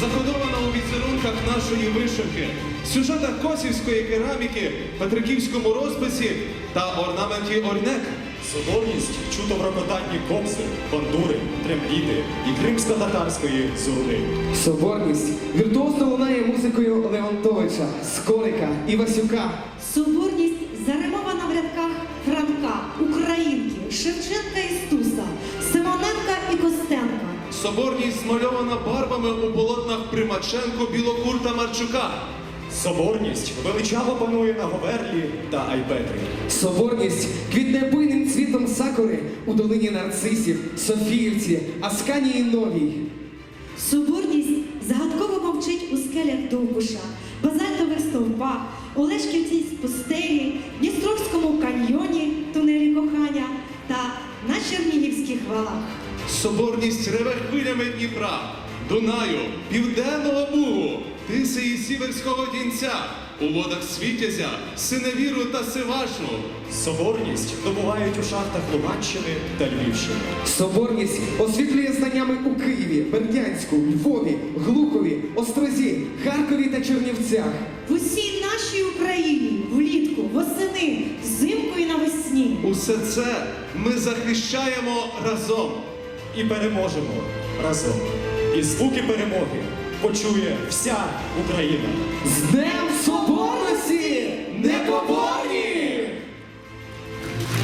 закодована у візерунках нашої вишивки, сюжетах косівської кераміки, петриківському розписі та орнаменті орнек. Соборність чуто в рокотанні копси, бандури, трембіти і кримсько-татарської зурни. Соборність віртуозно лунає музикою Леонтовича, Скорика, і Васюка. Соборність заримована в рядках Франка, Українки, Шевченка і Сту. Соборність змальована барвами у полотнах Примаченко, Білокур та Марчука. Соборність величаво панує на Говерлі та Айпетрі. Соборність квітне буйним цвітом сакури у долині нарцисів, Софіївці, Асканії Новій. Соборність загадково мовчить у скелях Довбуша, базальтових стовпах, Олешківцій пустелі, Дністровському каньйоні, тунелі кохання та на Чернігівських валах. Соборність реве хвилями Дніпра, Дунаю, Південного Бугу, Тиси і Сіверського Дінця, у водах Світязя, Синевіру та Сивашу. Соборність добувають у шахтах Луганщини та Львівщини. Соборність освітлює знаннями у Києві, Бердянську, Львові, Глухові, Острозі, Харкові та Чернівцях. В усій нашій Україні влітку, восени, взимку і навесні. Усе це ми захищаємо разом. І переможемо разом. І звуки перемоги почує вся Україна. З Днем Соборності!